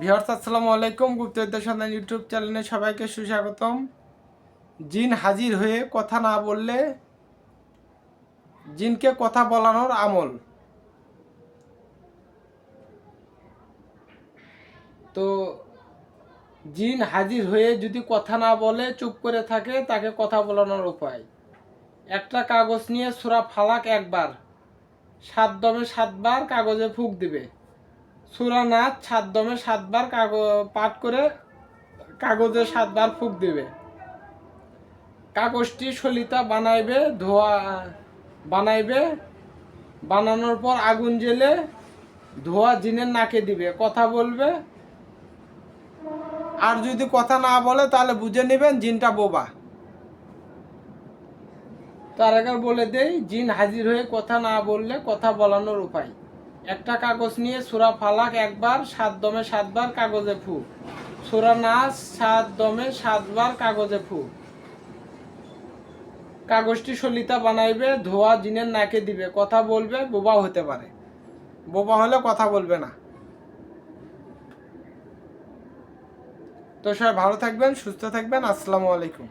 Viewers, আসসালামু আলাইকুম। গুপ্তবিদ্যা সন্ধান ইউটিউব চ্যানেলে সবাইকে সুস্বাগতম। জিন হাজির হয়ে কথা না বললে জিনকে কথা বলানোর আমল। তো জিন হাজির হয়ে যদি কথা না বলে, চুপ করে থাকে, তাকে কথা বলানোর উপায়। একটা কাগজ নিয়ে সুরা ফালাক একবার, সাত দমে সাতবার কাগজে ফুক দিবে। সুরা নাচ সাত দমে সাতবার কাগজ পাঠ করে কাগজে সাতবার ফুক দিবে। কাগজটি সলিতা বানাইবে, ধোয়া, বানাইবে, বানানোর পর আগুন জেলে ধোয়া জিনের নাকে দিবে, কথা বলবে। আর যদি কথা না বলে তাহলে বুঝে নেবেন জিনটা বোবা। তার আগে বলে দেই, জিন হাজির হয়ে কথা না বললে কথা বলানোর উপায়। একটা কাগজ নিয়ে সুরা ফালাক একবার, সাত দমে সাতবার কাগজে ফু। সুরা নাচ সাত দমে সাতবার কাগজে ফু। কাগজটি সলিতা বানাইবে, ধোয়া জিনের নাকে দিবে। কথা বলবে, বোবা হতে পারে। বোবা হলে কথা বলবে না। তো সবাই ভালো থাকবেন, সুস্থ থাকবেন। আসসালামু আলাইকুম।